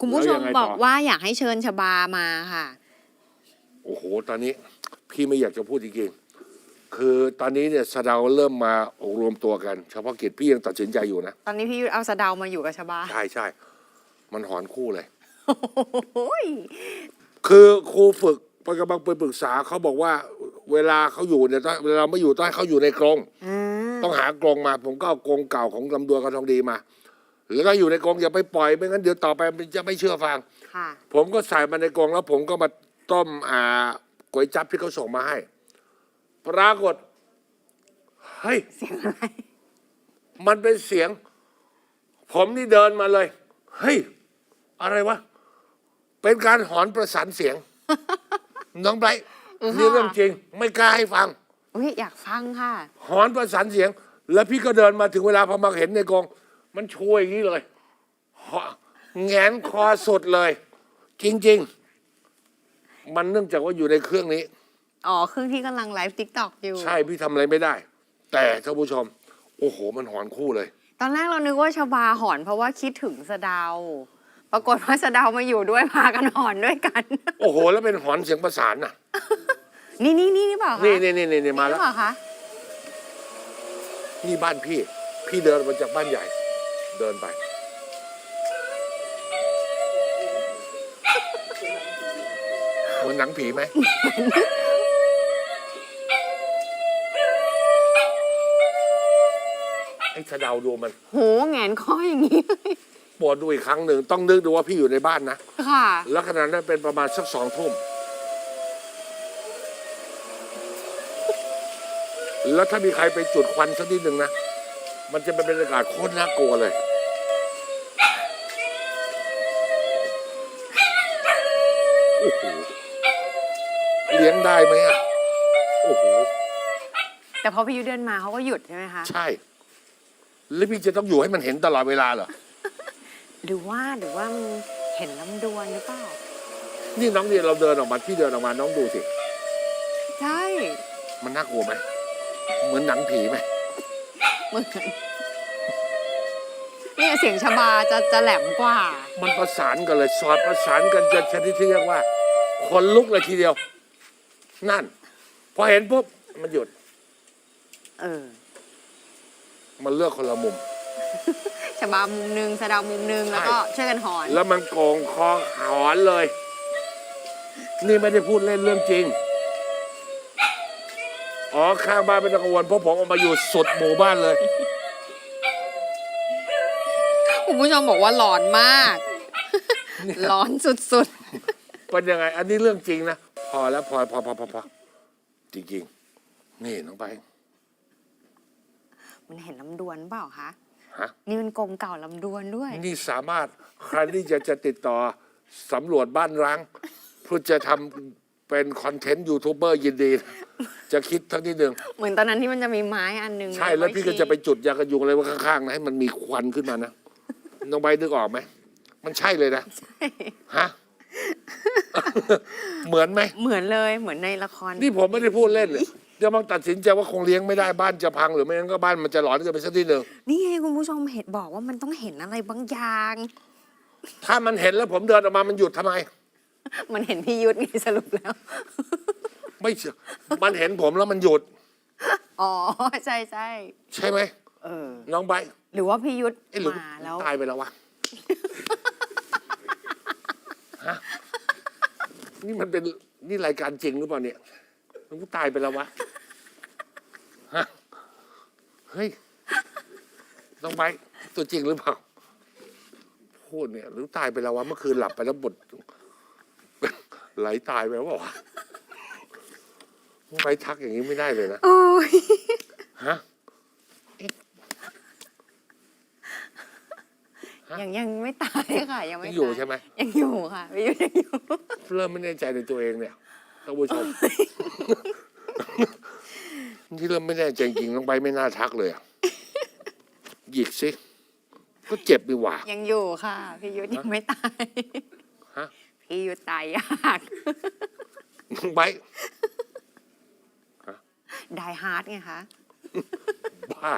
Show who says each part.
Speaker 1: คุณผู้ชม
Speaker 2: แล้วยังไงต่อ
Speaker 1: บอกว่าอยากให้เชิญชบามาค่ะ
Speaker 2: โอ้โห ตอนนี้พี่ไม่อยากจะพูดจริงๆ คือตอนนี้เนี่ยสะเดาเริ่มมาอบรวมตัวกัน เฉพาะกิจพี่ยังตัดสินใจอยู่นะ
Speaker 1: ตอนนี้พี่ยุทธเอาสะเดามาอยู่กับชบา
Speaker 2: ใช่ใช่ มันหอนคู่เลย
Speaker 1: โอ้ย
Speaker 2: คือครูฝึกไปกำลังไปปรึกษาเขาบอกว่า เวลาเขาอยู่เนี่ยต้องเวลาไม่อยู่ต้องให้เขาอยู่ในกรง
Speaker 1: อ่า
Speaker 2: ต้องหากรงมา ผมก็เอากรงเก่าของลำดวนกับทองดีมา แล้วก็อยู่ในกรงอย่าไปปล่อยไม่งั้นเดี๋ยวต่อไปมันจะไม่เชื่อฟัง
Speaker 1: ค่ะ
Speaker 2: ผมก็ใส่มาในกรงแล้วผมก็มาต้มอ่าก๋วยจั๊บที่เขาส่งมาให้ ปรากฏเฮ้ย
Speaker 1: เสียงอะไร
Speaker 2: มันเป็นเสียง ผมนี่เดินมาเลยเฮ้ยอะไรวะเป็นการหอนประสานเสียง น้องไบรท์นี่เรื่องจริง ไม่กล้าให้ฟัง
Speaker 1: อุ้ยอยากฟังค่ะ
Speaker 2: หอนประสานเสียง แล้วพี่ก็เดินมาถึงเวลาพอมาเห็นในกรง มันช่วยอย่างนี้เลยหอแงนคอสดเลย จริง ๆ มันเนื่องจากว่าอยู่ในเครื่องนี้
Speaker 1: อ๋อ เครื่องที่กำลังไลฟ์ติ๊กต็อกอยู่
Speaker 2: ใช่พี่ทำอะไรไม่ได้ แต่ท่านผู้ชม โอ้โห มันหอนคู่เลย
Speaker 1: ตอนแรกเรานึกว่าชบาหอนเพราะว่าคิดถึงสะเดา ปรากฏว่าสะเดามาอยู่ด้วยพากันหอนด้วยกัน
Speaker 2: โอ้โห แล้วเป็นหอนเสียงประสานน่ะ
Speaker 1: นี่นี่นี่นี่เปล่าคะ
Speaker 2: นี่นี่นี่นี่มา
Speaker 1: หรื
Speaker 2: แล้ว
Speaker 1: อเปล่าคะ
Speaker 2: นี่บ้านพี่ พี่เดินมาจากบ้านใหญ่ เดินไปเหมือนหนังผีไหม ไอ้สะเดาดูมัน
Speaker 1: โหแงนคออย่างนี้เลย
Speaker 2: ปวดดูอีกครั้งหนึ่งต้องนึกดูว่าพี่อยู่ในบ้านนะ
Speaker 1: ค่ะ
Speaker 2: แล้วขณะนั้นเป็นประมาณสักสองทุ่ม แล้วถ้ามีใครไปจุดควันสักนิดหนึ่งนะ มันจะเป็นบรรยากาศโคตรน่ากลัวเลย โอ้โหเลี้ยงได้ไหมอะ โอ้โห
Speaker 1: แต่พอพี่ยุทธเดินมาเขาก็หยุดใช่ไหมคะ
Speaker 2: ใช่ แล้วพี่จะต้องอยู่ให้มันเห็นตลอดเวลาเหรอ
Speaker 1: หรือว่าหรือว่ามันเห็นลำดวนหรือเปล่า
Speaker 2: นี่น้องเนี่ยเราเดินออกมาพี่เดินออกมาน้องดูสิ
Speaker 1: ใช่
Speaker 2: มันน่ากลัวไหม เหมือนหนังผีไหม
Speaker 1: เหมือน เนี่ยเสียงชบาจะจะแหลมกว่า
Speaker 2: มันประสานกันเลยสอดประสานกันจนชนิดที่เรียกว่าคนลุกเลยทีเดียว นั่น พอเห็นปุ๊บมันหยุด
Speaker 1: เออ
Speaker 2: มันเลือกคนละมุม
Speaker 1: ชบามุมหนึ่งสะเดามุมหนึ่งแล้วก็ช่วยกันหอน
Speaker 2: แล้วมันโกงคอหอนเลย นี่ไม่ได้พูดเล่นเรื่องจริง อ๋อ ข้างบ้านไม่ต้องกังวลเพราะผมเออกมาอยู่สุดหมู่บ้านเลย
Speaker 1: คุณผู้ชมบอกว่าหลอนมาก หลอนสุด
Speaker 2: เป็นยังไง อันนี้เรื่องจริงนะ พอแล้วพอพอพอพอพอจริงๆ นี่น้องไป
Speaker 1: ๆ มันเห็นลำดวนเปล่าคะ
Speaker 2: ฮะ
Speaker 1: นี่มันกรงเก่าลำดวนด้วย
Speaker 2: นี่สามารถใครที่จะจะติดต่อสำรวจบ้านร้างเพื่อจะทำเป็นคอนเทนต์ยูทูบเบอร์ยินดีนะจะคิดทั้งนิดหนึ่ง
Speaker 1: เหมือนตอนนั้นที่มันจะมีไม้อันหนึง
Speaker 2: ใช่แล้วพี่ก็จะไปจุดยากันยุงอะไรไว้ข้างๆนะให้มันมีควันขึ้นมานะ น้องใบนึกออกไหม มันใช่เลยนะฮะ เหมือนไหม
Speaker 1: เหมือนเลยเหมือนในละคร
Speaker 2: นี่ผมไม่ได้พูดเล่นเลยเดี๋ยวมันตัดสินใจว่าคงเลี้ยงไม่ได้บ้านจะพัง หรือไม่งั้นก็บ้านมันจะหลอนกันไปสักทีหนึ่ง
Speaker 1: นี่ไงคุณผู้ชมเห็นบอกว่ามันต้องเห็นอะไรบางอย่าง
Speaker 2: ถ้ามันเห็นแล้วผมเดินออกมามันหยุดทำไม
Speaker 1: มันเห็นพี่ยุทธไงสรุปแล้ว
Speaker 2: ไม่เชื่อมันเห็นผมแล้วมันหยุด
Speaker 1: อ๋อ ใช่ใช่
Speaker 2: ใช่ไหม
Speaker 1: เออ
Speaker 2: น้องใบ
Speaker 1: หรือว่าพี่ยุทธ
Speaker 2: ไอ้ยหรือ
Speaker 1: มาแล้ว
Speaker 2: ตายไปแล้ววะ ฮะนี่มันเป็นนี่รายการจริงหรือเปล่าเนี่ยมันตายไปแล้ววะฮะเฮ้ยต้องไปตัวจริงหรือเปล่าพูดเนี่ย หรือตายไปแล้ววะเมื่อคืนหลับไปแล้วบดไหลตายไปแล้วเปล่าวะไปทักอย่างนี้ไม่ได้เลยนะ
Speaker 1: โอ้ย
Speaker 2: ฮะ
Speaker 1: ยังยังไม่ตายค่ะ ยังไม่
Speaker 2: ยังอยู่
Speaker 1: ตา
Speaker 2: ใช่ไหม
Speaker 1: ยังอยู่ค่ะพี่ยุทธยังอยู่
Speaker 2: เริ่มไม่แน่ใจในตัวเองเนี่ยท่านผู้ชม ที่เริ่มไม่แน่ใจจริงๆน้องใบไม่น่าทักเลยอะหยิกสิก็เจ็บดีหว่า
Speaker 1: ยังอยู่ค่ะ พี่ยุทธยังไม่ตาย
Speaker 2: ฮะ
Speaker 1: พี่ยุทธตายยาก
Speaker 2: น้องใบ
Speaker 1: ไดฮาร์ดไงคะ
Speaker 2: บ้า